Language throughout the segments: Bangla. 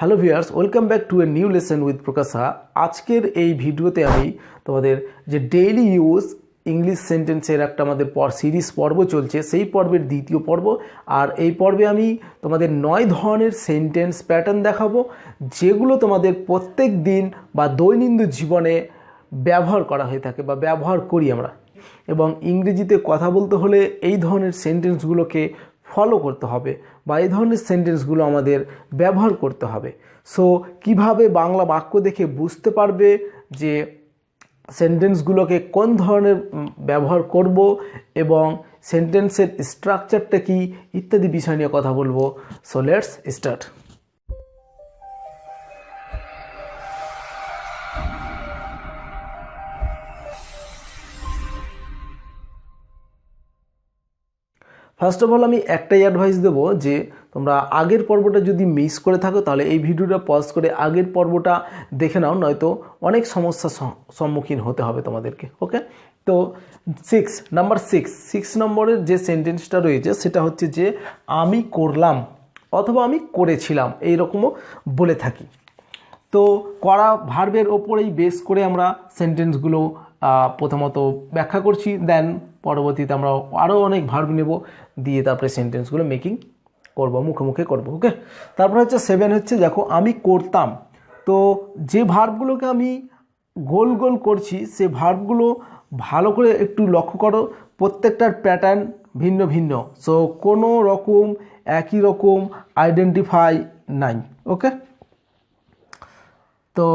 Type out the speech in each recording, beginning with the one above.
Hello viewers welcome back to a new lesson with Prakash আজকের এই ভিডিওতে আমি তোমাদের যে ডেইলি ইউজ ইংলিশ সেন্টেন্সের একটা আমাদের পর সিরিজ পর্ব চলছে, সেই পর্বের দ্বিতীয় পর্ব। আর এই পর্বে আমি তোমাদের নয় ধরনের সেন্টেন্স প্যাটার্ন দেখাবো, যেগুলো তোমাদের প্রত্যেক দিন বা দৈনন্দিন জীবনে ব্যবহার করা হয়ে থাকে বা ব্যবহার করি আমরা। এবং ইংরেজিতে কথা বলতে হলে এই ধরনের সেন্টেন্সগুলোকে ফলো করতে হবে বা এই ধরনের সেন্টেন্সগুলো আমাদের ব্যবহার করতে হবে। সো কীভাবে বাংলা বাক্য দেখে বুঝতে পারবে যে সেন্টেন্সগুলোকে কোন ধরনের ব্যবহার করব এবং সেন্টেন্সের স্ট্রাকচারটা কি, ইত্যাদি বিষয় নিয়ে কথা বলব। So let's start first of all আমি একটাই অ্যাডভাইস দেবো যে, তোমরা আগের পর্বটা যদি মিস করে থাকো, তাহলে এই ভিডিওটা পজ করে আগের পর্বটা দেখে নাও, নয়তো অনেক সমস্যার সম্মুখীন হতে হবে তোমাদেরকে ওকে তো সিক্স নাম্বার সিক্স সিক্স নম্বরের যে সেন্টেন্সটা রয়েছে, সেটা হচ্ছে যে, আমি করলাম অথবা আমি করেছিলাম এই রকমও বলে থাকি। তো করা ভার্বের ওপরেই বেস করে আমরা সেন্টেন্সগুলো প্রথমত ব্যাখ্যা করছি দেন পরবর্তীতে আমরা আরও অনেক ভার্ব নেব দিয়ে তারপরে সেন্টেন্সগুলো মেকিং করব মুখে মুখে করব ওকে তারপরে হচ্ছে সেভেন হচ্ছে, দেখো, আমি করতাম। তো যে ভার্বগুলোকে আমি গোল গোল করছি, সে ভার্বগুলো ভালো করে একটু লক্ষ্য করো, প্রত্যেকটার প্যাটার্ন ভিন্ন ভিন্ন। সো কোনো রকম, একই রকম আইডেন্টিফাই নাই ওকে তো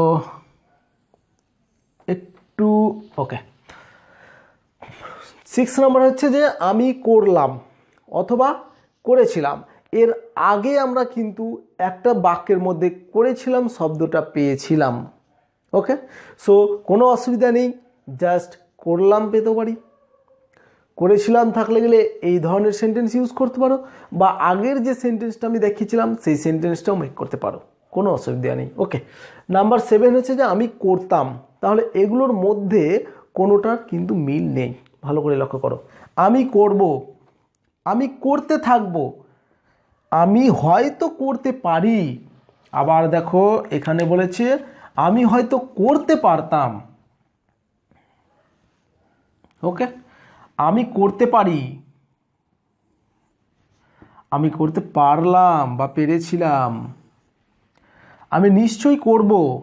একটু ওকে। সিক্স নম্বর হচ্ছে যে আমি করলাম অথবা করেছিলাম। এর আগে আমরা কিন্তু একটা বাক্যের মধ্যে করেছিলাম, শব্দটা পেয়েছিলাম। ওকে? সো কোনো অসুবিধা নেই জাস্ট করলাম পেতে পারি। করেছিলাম থাকলে গেলে এই ধরনের সেন্টেন্স ইউজ করতে পারো বা আগের যে সেন্টেন্সটা আমি দেখিয়েছিলাম, সেই সেন্টেন্সটাও মেক করতে পারো। কোনো অসুবিধা নেই। ওকে নাম্বার সেভেন হচ্ছে যে আমি করতাম। তাহলে এগুলোর মধ্যে কোনোটার কিন্তু মিল নেই। ভালো করে লক্ষ্য করো। আমি করব, আমি করতে থাকব, আমি হয়তো করতে পারি। আবার দেখো, এখানে বলেছে, আমি হয়তো করতে পারতাম। ওকে? আমি করতে পারি। আমি করতে পারলাম বা পেরেছিলাম। আমি নিশ্চয়ই করব।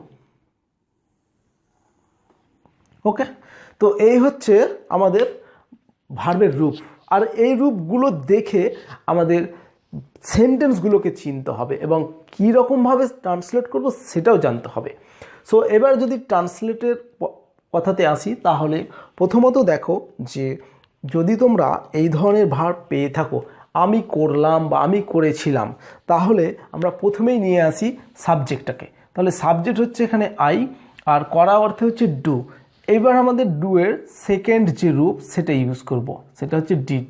ওকে তো এই হচ্ছে আমাদের ভার্বের রূপ। আর এই রূপগুলো দেখে আমাদের সেন্টেন্সগুলোকে চিনতে হবে এবং কী রকমভাবে ট্রান্সলেট করব সেটাও জানতে হবে। সো এবার যদি ট্রান্সলেটের কথাতে আসি, তাহলে প্রথমত দেখো যে যদি তোমরা এই ধরনের ভার পেয়ে থাকো, আমি করলাম বা আমি করেছিলাম, তাহলে আমরা প্রথমেই নিয়ে আসি সাবজেক্টটাকে তাহলে সাবজেক্ট হচ্ছে এখানে আই আর করা অর্থে হচ্ছে ডু এবার আমাদের ডু এর সেকেন্ড যে রূপ, সেটা ইউজ করব। সেটা হচ্ছে ডিড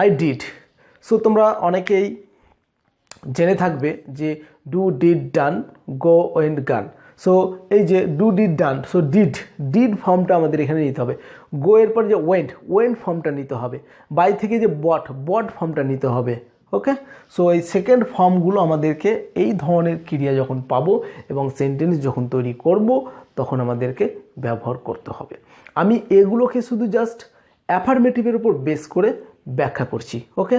আই ডিড সো তোমরা অনেকেই জেনে থাকবে যে do did done go went gone so এই যে do did done so did did ফর্মটা আমাদের এখানে নিতে হবে। গো এর পর যে ওয়েন্ট ওয়েন্ট ফর্মটা নিতে হবে। বাই থেকে যে বট বট ফর্মটা নিতে হবে। ওকে সো এই সেকেন্ড ফর্মগুলো আমাদেরকে এই ধরনের ক্রিয়া যখন পাবো এবং সেন্টেন্স যখন তৈরি করব তখন আমাদেরকে ব্যবহার করতে হবে। আমি এগুলোকে শুধু জাস্ট অ্যাফার্মেটিভের উপর বেস করে ব্যাখ্যা করছি ওকে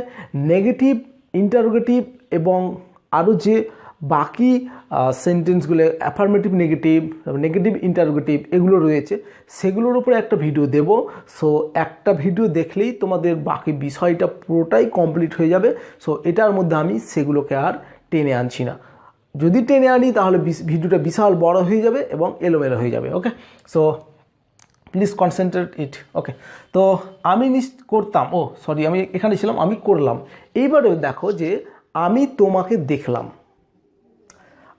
নেগেটিভ ইন্টারোগেটিভ এবং আরও যে বাকি সেন্টেন্সগুলো অ্যাফার্মেটিভ নেগেটিভ নেগেটিভ ইন্টারোগেটিভ এগুলো রয়েছে, সেগুলোর উপরে একটা ভিডিও দেব। সো একটা ভিডিও দেখলেই তোমাদের বাকি বিষয়টা পুরোটাই কমপ্লিট হয়ে যাবে। সো এটার মধ্যে আমি সেগুলোকে আর টেনে আনছি না। যদি টেনে আনি, তাহলে ভিডিওটা বিশাল বড় হয়ে যাবে এবং এলোমেলো হয়ে যাবে okay so please concentrate it okay তো আমি নিস করতাম, ও সরি আমি এখানে ছিলাম, আমি করলাম। এইবারে দেখো যে আমি তোমাকে দেখলাম।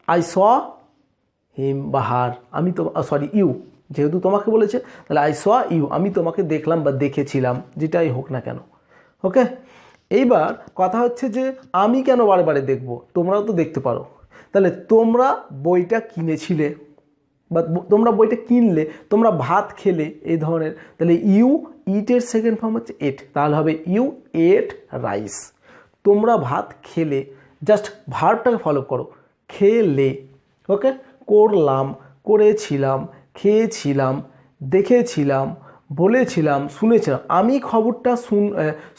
আই স হিম বা হার আমি তো সরি ইউ যেহেতু তোমাকে বলেছে, তাহলে আই স ইউ আমি তোমাকে দেখলাম বা দেখেছিলাম, যেটাই হোক না কেন ওকে এইবার কথা হচ্ছে যে আমি কেন বারে বারে দেখব? তোমরাও তো দেখতে পারো। তাহলে তোমরা বইটা কিনেছিলে বা তোমরা বইটা কিনলে, তোমরা ভাত খেলে এই ধরনের, তাহলে ইউ ইটের সেকেন্ড ফর্ম হচ্ছে এট তাহলে হবে ইউ এট রাইস তোমরা ভাত খেলে জাস্ট ভার্বটাকে ফলো করো, খেলে ওকে করলাম, করেছিলাম, খেয়েছিলাম, দেখেছিলাম, বলেছিলাম, শুনেছিলাম, আমি খবরটা শুন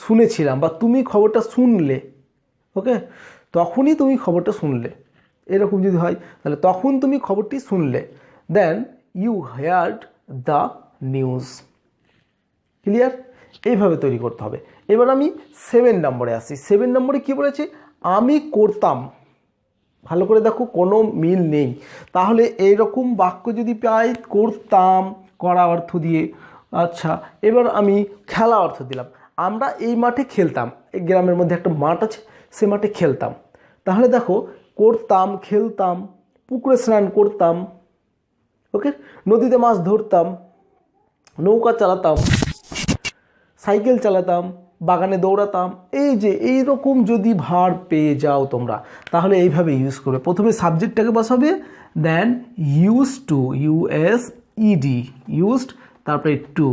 শুনেছিলাম বা তুমি খবরটা শুনলে ওকে তখনই তুমি খবরটা শুনলে। এরকম যদি হয়, তাহলে তখন তুমি খবরটি শুনলে। Then you heard the news clear এইভাবে তৈরি করতে হবে। এবার আমি সেভেন নম্বরে আসি। সেভেন নম্বরে কি বলেছে? আমি করতাম। ভালো করে দেখো, কোনো মিল নেই। তাহলে এইরকম বাক্য যদি পাই করতাম, করা অর্থ দিয়ে। আচ্ছা এবার আমি খেলা অর্থ দিলাম। আমরা এই মাঠে খেলতাম। এই গ্রামের মধ্যে একটা মাঠ আছে, সে মাঠে খেলতাম। তাহলে দেখো করতাম, খেলতাম, পুকুরে স্নান করতাম, ওকে? নদীতে মাছ ধরতাম, নৌকা চালাতাম, সাইকেল চালাতাম, বাগানে দৌড়াতাম, এই যে এই রকম যদি ভার পেয়ে যাও তোমরা, তাহলে এইভাবে ইউজ করবে। প্রথমে সাবজেক্টটাকে বসাবে then use to U S E D used তারপরে টু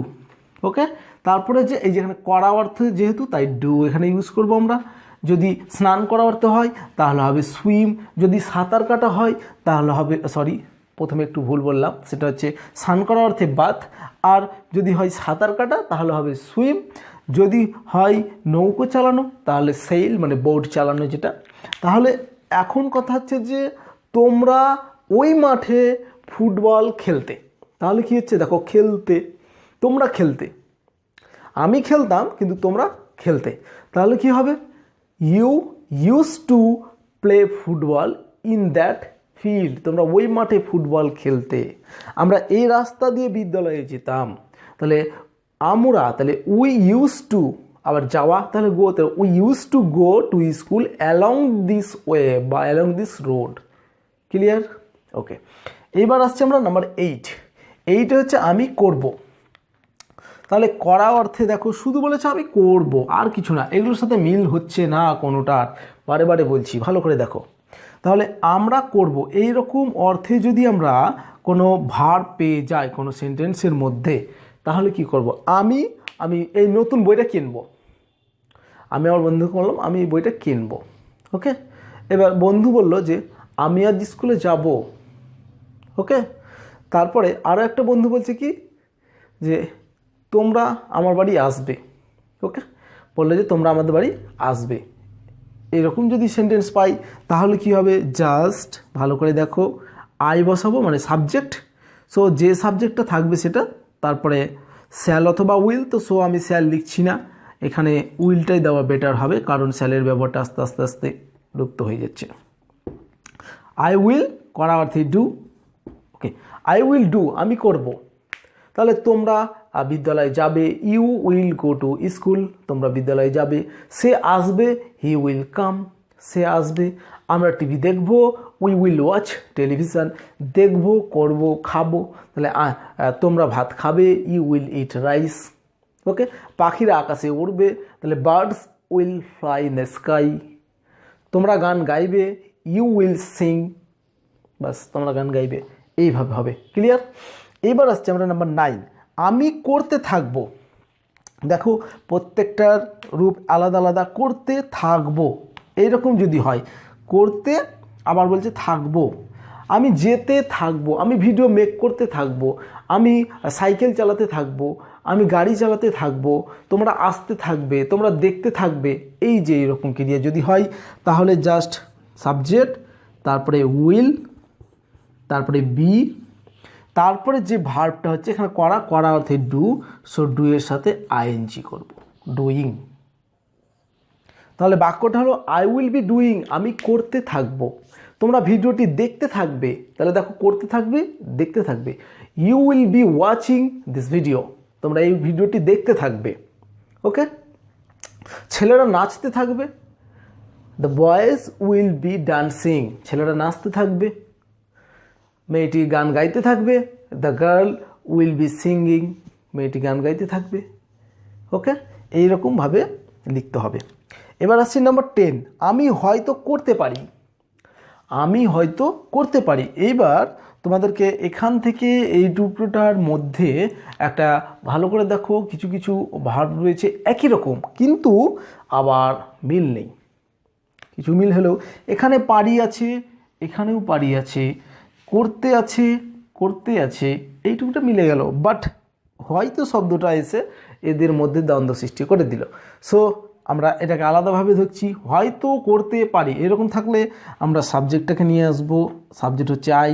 ওকে? তারপরে যে, এই যেখানে করা অর্থ যেহেতু, তাই ডু এখানে ইউজ করব আমরা। যদি স্নান করা অর্থ হয়, তাহলে হবে সুইম যদি সাঁতার কাটা হয়, তাহলে হবে সরি প্রথমে একটু ভুল বললাম, সেটা হচ্ছে স্নান করা অর্থে বাথ আর যদি হয় সাঁতার কাটা, তাহলে হবে সুইম যদি হয় নৌকো চালানো, তাহলে সেল মানে বোট চালানো যেটা। তাহলে এখন কথা হচ্ছে যে, তোমরা ওই মাঠে ফুটবল খেলতে। তাহলে কি হচ্ছে? দেখো, খেলতে। তোমরা খেলতে। আমি খেলতাম, কিন্তু তোমরা খেলতে। তাহলে কি হবে? You use to play football in that field তোমরা ওই মাঠে ফুটবল খেলতে। আমরা এই রাস্তা দিয়ে বিদ্যালয়ে যেতাম। তাহলে আমরা, তাহলে উই ইউজ টু আবার যাওয়া, তাহলে গো তাহলে we use to go to school along this way বা along this road clear okay এইবার আসছে আমরা নাম্বার এইট এইটা হচ্ছে আমি করব। তাহলে করা অর্থে দেখো, শুধু বলেছে আমি করব, আর কিছু না। এগুলোর সাথে মিল হচ্ছে না কোনোটার বারে বারে বলছি, ভালো করে দেখো। তাহলে আমরা করব এই রকম অর্থে যদি আমরা কোনো ভার পেয়ে যাই কোনো সেন্টেন্সের মধ্যে, তাহলে কি করব? আমি আমি এই নতুন বইটা কিনবো। আমি আমার বন্ধুকে বললাম, আমি এই বইটা কিনবো। ওকে? এবার বন্ধু বলল যে, আমি আজ স্কুলে যাব। ওকে? তারপরে আরও একটা বন্ধু বলছে কি? যে তোমরা আমার বাড়ি আসবে। ওকে? বললে যে তোমরা আমাদের বাড়ি আসবে। এরকম যদি সেন্টেন্স পাই, তাহলে কি হবে? জাস্ট ভালো করে দেখো আই বসাবো মানে সাবজেক্ট সো যে সাবজেক্টটা থাকবে সেটা, তারপরে স্যাল অথবা উইল তো সো আমি স্যাল লিখছি না। এখানে উইলটাই দেওয়া বেটার হবে, কারণ স্যালের ব্যবহারটা আস্তে আস্তে আস্তে লুপ্ত হয়ে যাচ্ছে। আই উইল করা অর্থে do okay I will do আমি করব। তাহলে তোমরা বিদ্যালয়ে যাবে you will go to school তোমরা বিদ্যালয়ে যাবে। সে আসবে হি উইল কাম সে আসবে। আমরা টিভি দেখব উই উইল ওয়াচ টেলিভিশন দেখব, করব, খাব। তাহলে তোমরা ভাত খাবে you will eat rice okay পাখিরা আকাশে উড়বে, তাহলে birds will fly in the sky তোমরা গান গাইবে ইউ উইল সিং বাস তোমরা গান গাইবে। এইভাবে হবে ক্লিয়ার এইবার আসছে আমরা নাম্বার নাইন আমি করতে থাকব। দেখো প্রত্যেকটার রূপ আলাদা আলাদা, করতে থাকব। এইরকম যদি হয়, করতে আবার বলছে থাকব। আমি যেতে থাকব, আমি ভিডিও মেক করতে থাকব, আমি সাইকেল চালাতে থাকব, আমি গাড়ি চালাতে থাকব, তোমরা আসতে থাকবে, তোমরা দেখতে থাকবে, এই যে এরকম ক্রিয়া যদি হয়, তাহলে জাস্ট সাবজেক্ট তারপরে উইল তারপরে বি তারপরে যে ভার্বটা হচ্ছে, এখানে করা করা অর্থে ডু সো ডু এর সাথে আইএনজি করব। ডুইং তাহলে বাক্যটা হলো আই উইল বি ডুইং আমি করতে থাকব। তোমরা ভিডিওটি দেখতে থাকবে, তাহলে দেখো করতে থাকবে, দেখতে থাকবে। You will be watching this video তোমরা এই ভিডিওটি দেখতে থাকবে ওকে ছেলেরা নাচতে থাকবে the boys will be dancing ছেলেরা নাচতে থাকবে। মেয়েটি গান গাইতে থাকবে। The girl will be singing মেয়েটি গান গাইতে থাকবে। ওকে এইরকমভাবে লিখতে হবে। এবার আসছি নাম্বার টেন আমি হয়তো করতে পারি। আমি হয়তো করতে পারি। এইবার তোমাদেরকে এখান থেকে এই টুকরোটার মধ্যে একটা ভালো করে দেখো, কিছু কিছু ভার্ব রয়েছে একই রকম, কিন্তু আবার মিল নেই। কিছু মিল হলেও, এখানে পারি আছে, এখানেও পারি আছে। করতে আছে করতে আছে, এইটুকুটা মিলে গেল। বাট হয়তো শব্দটা এসে এদের মধ্যে দ্বন্দ্ব সৃষ্টি করে দিল। সো আমরা এটাকে আলাদাভাবে ধরছি। হয়তো করতে পারি। এরকম থাকলে আমরা সাবজেক্টটাকে নিয়ে আসব। সাবজেক্ট হচ্ছে আই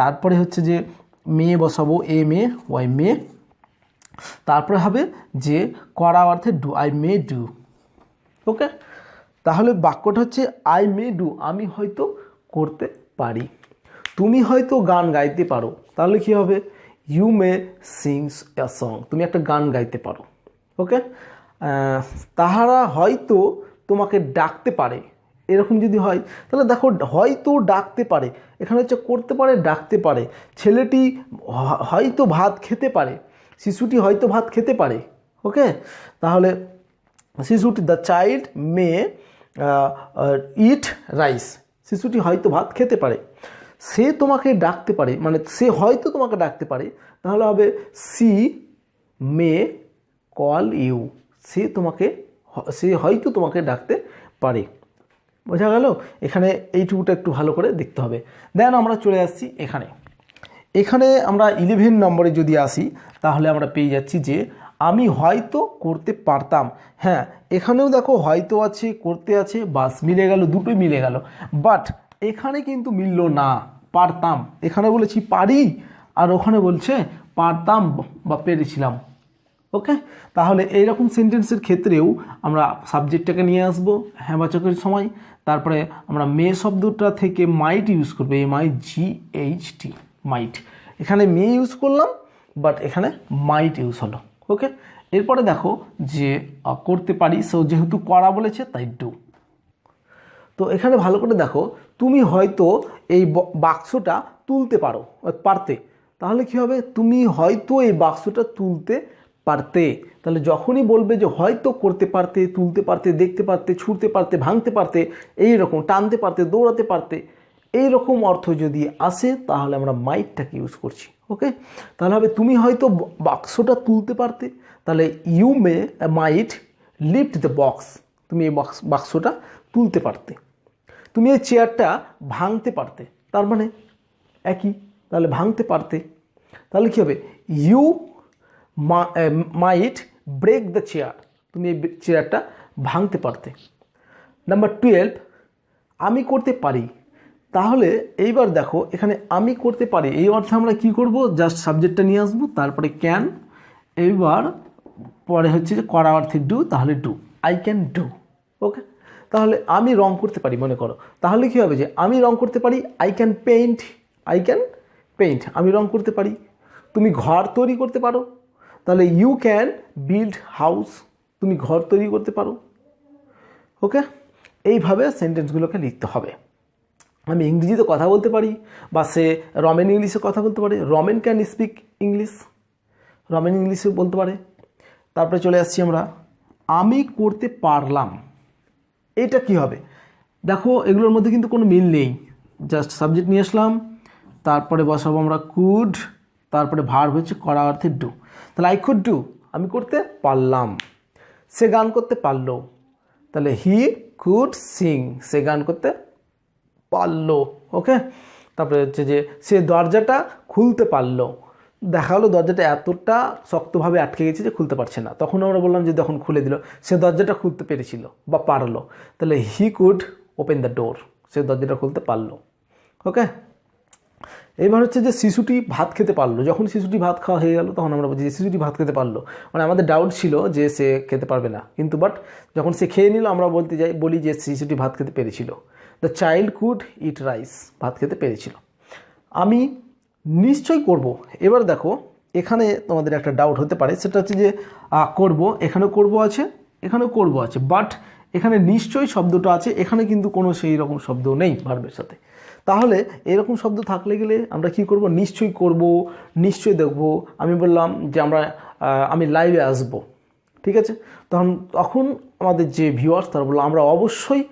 তারপরে হচ্ছে যে মেয়ে বসাবো, এ মে ওয়াই মে তারপরে হবে যে করা অর্থে do I may do okay তাহলে বাক্যটা হচ্ছে আই মে ডু আমি হয়তো করতে পারি। তুমি হয়তো গান গাইতে পারো, তাহলে কি হবে? You may sings a song তুমি একটা গান গাইতে পারো ওকে তাহারা হয়তো তোমাকে ডাকতে পারে, এরকম যদি হয়, তাহলে দেখো হয়তো ডাকতে পারে, এখানে হচ্ছে করতে পারে, ডাকতে পারে। ছেলেটি হয়তো ভাত খেতে পারে, শিশুটি হয়তো ভাত খেতে পারে ওকে তাহলে শিশুটি the child may eat rice শিশুটি হয়তো ভাত খেতে পারে। সে তোমাকে ডাকতে পারে মানে সে হয়তো তোমাকে ডাকতে পারে, তাহলে হবে সি মে কল ইউ। সে তোমাকে, সে হয়তো তোমাকে ডাকতে পারে। বোঝা গেল? এখানে এইটুকুটা একটু ভালো করে দেখতে হবে। দেন আমরা চলে আসছি এখানে। এখানে আমরা ইলেভেন নম্বরে যদি আসি, তাহলে আমরা পেয়ে যাচ্ছি যে আমি হয়তো করতে পারতাম। হ্যাঁ এখানেও দেখো হয়তো আছে, করতে আছে, বাস মিলে গেল, দুটোই মিলে গেল। বাট এখানে কিন্তু মিলল না, পারতাম। এখানে বলেছি পারি, আর ওখানে বলছে পারতাম বা পেরেছিলাম। ওকে তাহলে এইরকম সেন্টেন্সের ক্ষেত্রেও আমরা সাবজেক্টটাকে নিয়ে আসব, হ্যাঁবাচকের সময়। তারপরে আমরা মে শব্দটা থেকে মাইট ইউজ করব M I G H T might এখানে মে ইউজ করলাম বাট এখানে মাইট ইউজ হলো। ওকে এরপরে দেখো যে করতে পারি সো যেহেতু করা বলেছে, তাই ডু তো এখানে ভালো করে দেখো তুমি হয়তো এই বাক্সটা তুলতে পারো, পারতে। তাহলে কি হবে? তুমি হয়তো এই বাক্সটা তুলতে পারতে। তাহলে যখনই বলবে যে হয়তো করতে পারতে, তুলতে পারতে, দেখতে পারতে ছুটতে পারতে, ভাঙতে পারতে, এই রকম টানতে পারতে, দৌড়াতে পারতে, এই রকম অর্থ যদি আসে, তাহলে আমরা মাইটটাকে ইউজ করছি ওকে তাহলে হবে তুমি হয়তো বাক্সটা তুলতে পারতে, তাহলে you may might lift the box তুমি এই বক্স বাক্সটা তুলতে পারতে। তুমি এই চেয়ারটা ভাঙতে পারতে। তার মানে একই, তাহলে ভাঙতে পারতে। তাহলে কী হবে? You might break the chair তুমি এই চেয়ারটা ভাঙতে পারতে। নাম্বার টুয়েলভ আমি করতে পারি। তাহলে এইবার দেখো, এখানে আমি করতে পারি। এই অর্থে আমরা কি করব? জাস্ট সাবজেক্টটা নিয়ে আসব, তারপরে ক্যান এইবার পরে হচ্ছে যে করা অর্থে ডু তাহলে do I can do okay তাহলে আমি রং করতে পারি, মনে করো। তাহলে কী হবে যে, আমি রং করতে পারি I can paint I can paint আমি রং করতে পারি। তুমি ঘর তৈরি করতে পারো। তাহলে ইউ ক্যান বিল্ড হাউস তুমি ঘর তৈরি করতে পারো। ওকে এইভাবে সেন্টেন্সগুলোকে লিখতে হবে। আমি ইংরেজিতে কথা বলতে পারি, বা সে রমেন ইংলিশে কথা বলতে পারে। Ramen can speak English Ramen ইংলিশে বলতে পারে। তারপরে চলে আসছি আমরা, আমি করতে পারলাম। এটা কি হবে? দেখো, এগুলোর মধ্যে কিন্তু কোনো মিল নেই। জাস্ট সাবজেক্ট নিয়ে আসলাম, তারপরে বসাবো আমরা কুড তারপরে ভার্ব হচ্ছে করা অর্থে ডু তাহলে আই কুড ডু আমি করতে পারলাম। সে গান করতে পারল। তাহলে হি কুড সিং সে গান করতে পারল। ওকে তারপরে হচ্ছে যে, সে দরজাটা খুলতে পারল। দেখা হলো দরজাটা এতটা শক্তভাবে আটকে গেছে যে খুলতে পারছে না। তখন আমরা বললাম যে যখন খুলে দিল। সে দরজাটা খুলতে পেরেছিল বা পারল। তাহলে he could open the door সে দরজাটা খুলতে পারল। ওকে এবার হচ্ছে যে শিশুটি ভাত খেতে পারল। যখন শিশুটি ভাত খাওয়া হয়ে গেল, তখন আমরা বলছি যে শিশুটি ভাত খেতে পারল। মানে আমাদের ডাউট ছিল যে সে খেতে পারবে না। কিন্তু বাট যখন সে খেয়ে নিল, আমরা বলতে যাই, বলি যে শিশুটি ভাত খেতে পেরেছিল। The child could eat rice ভাত খেতে পেরেছিল। আমি নিশ্চয়ই করব। এবার দেখো, এখানে তোমাদের একটা ডাউট হতে পারে। সেটা হচ্ছে যে করব, এখানেও করব আছে, এখানেও করব আছে। বাট এখানে নিশ্চয়ই শব্দটা আছে, এখানে কিন্তু কোনো সেই রকম শব্দ নেই ভার্বের সাথে। তাহলে এরকম শব্দ থাকলে গেলে আমরা কি করব? নিশ্চয়ই করব, নিশ্চয়ই দেখব। আমি বললাম যে আমরা আমি লাইভে আসব। ঠিক আছে? তখন তখন আমাদের যে ভিউয়ার্স তারা বলল, আমরা অবশ্যই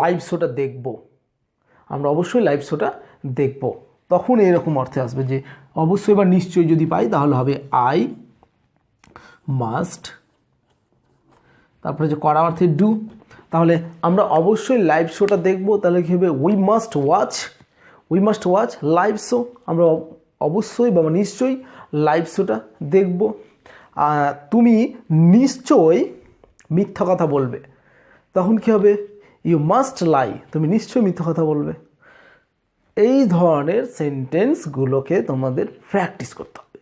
লাইভ শোটা দেখব। আমরা অবশ্যই লাইভ শোটা দেখব। তখন এরকম অর্থে আসবে যে অবশ্যই বা নিশ্চয়ই যদি পাই, তাহলে হবে আই মাস্ট তারপরে যে করা অর্থে ডু তাহলে আমরা অবশ্যই লাইভ শোটা দেখব, তাহলে কী হবে? We must watch we must watch live show আমরা অবশ্যই বা নিশ্চয়ই লাইভ শোটা দেখব। তুমি নিশ্চয়ই মিথ্যা কথা বলবে। তখন কী হবে? ইউ মাস্ট লাই তুমি নিশ্চয়ই মিথ্যা কথা বলবে। এই ধরনের সেন্টেন্সগুলোকে তোমাদের প্র্যাকটিস করতে হবে।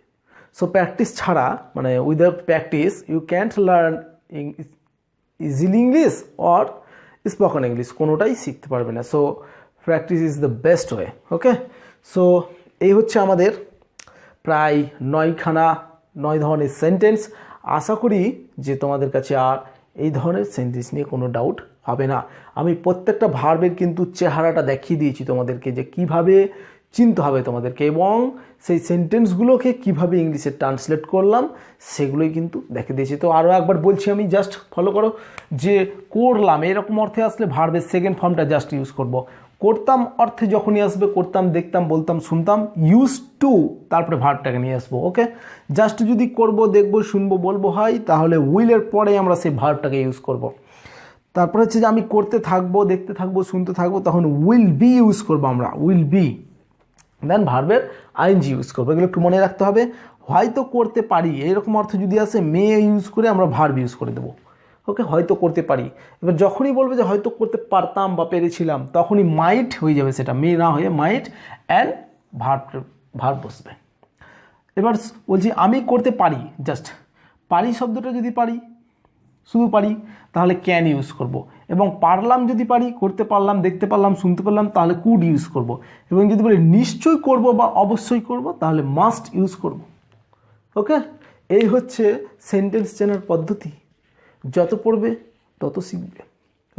সো প্র্যাকটিস ছাড়া মানে without practice you can't learn easily English or spoken English কোনোটাই শিখতে পারবে না। So practice is the best way okay so এই হচ্ছে আমাদের প্রায় নয়খানা, নয় ধরনের সেন্টেন্স আশা করি যে তোমাদের কাছে আর এই ধরনের সেন্টেন্স নিয়ে কোনো ডাউট হবে না। আমি প্রত্যেকটা ভার্বের কিন্তু চেহারাটা দেখিয়ে দিয়েছি তোমাদেরকে যে কীভাবে চিনতে হবে তোমাদেরকে এবং সেই সেন্টেন্সগুলোকে কীভাবে ইংলিশে ট্রান্সলেট করলাম, সেগুলোই কিন্তু দেখে দিয়েছি। তো আরও একবার বলছি আমি জাস্ট ফলো করো, যে করলাম, এরকম অর্থে আসলে ভার্বের সেকেন্ড ফর্মটা জাস্ট ইউজ করব। করতাম অর্থে যখনই আসবে, করতাম, দেখতাম, বলতাম, শুনতাম ইউজ টু তারপরে ভার্বটাকে নিয়ে আসব ওকে জাস্ট যদি করব, দেখব, শুনব, বলব, হয়, তাহলে উইলের পরে আমরা সেই ভার্বটাকে ইউজ করব। তারপরে হচ্ছে যে আমি করতে থাকব, দেখতে থাকব, শুনতে থাকব, তখন উইল বি ইউজ করব আমরা উইল বি দেন ভার্বের আইনজি ইউজ করব, এগুলো একটু মনে রাখতে হবে। হয়তো করতে পারি, এরকম অর্থ যদি আসে মে ইউজ করে আমরা ভার্ব ইউজ করে দেবো। ওকে হয়তো করতে পারি। এবার যখনই বলবে যে হয়তো করতে পারতাম বা পেরেছিলাম, তখনই মাইট হয়ে যাবে সেটা মে না হয়ে মাইট অ্যান্ড ভার্ব ভার্ব বসবে। এবার বলছি, আমি করতে পারি জাস্ট পারি শব্দটা যদি পারি শুধু পারি, তাহলে ক্যান ইউজ করব। এবং পারলাম যদি পারি, করতে পারলাম, দেখতে পারলাম, শুনতে পারলাম, তাহলে কুড ইউজ করব। এবং যদি বলি নিশ্চয়ই করব বা অবশ্যই করব, তাহলে মাস্ট ইউজ করব। ওকে এই হচ্ছে সেন্টেন্স চেনার পদ্ধতি। যত পড়বে, তত শিখবে।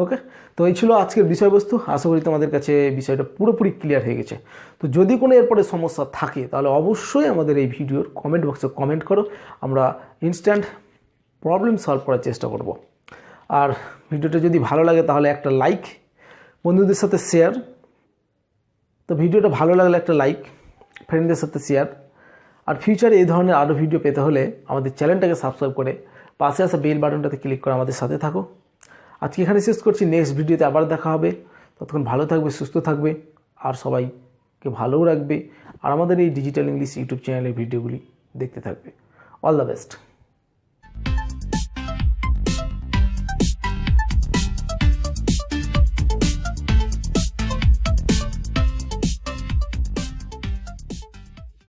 ওকে তো এই ছিল আজকের বিষয়বস্তু। আশা করি তোমাদের কাছে বিষয়টা পুরোপুরি ক্লিয়ার হয়ে গেছে। তো যদি কোনো এরপরে সমস্যা থাকে, তাহলে অবশ্যই আমাদের এই ভিডিওর কমেন্ট বক্সে কমেন্ট করো। আমরা ইনস্ট্যান্ট প্রবলেম সলভ করার চেষ্টা করব। আর ভিডিওটা যদি ভালো লাগে তাহলে একটা লাইক বন্ধুদের সাথে শেয়ার তো ভিডিওটা ভালো লাগলে একটা লাইক ফ্রেন্ডদের সাথে শেয়ার আর ফিউচারে এই ধরনের আরও ভিডিও পেতে হলে আমাদের চ্যানেলটাকে সাবস্ক্রাইব করে পাশে আসা বেল বাটনটাতে ক্লিক করে আমাদের সাথে থাকো। আজকে এখানে শেষ করছি নেক্সট ভিডিওতে আবার দেখা হবে। ততক্ষণ ভালো থাকবে, সুস্থ থাকবে। আর সবাইকে ভালোও রাখবে। আর আমাদের এই ডিজিটাল ইংলিশ ইউটিউব চ্যানেলের ভিডিওগুলি দেখতে থাকবে। All the best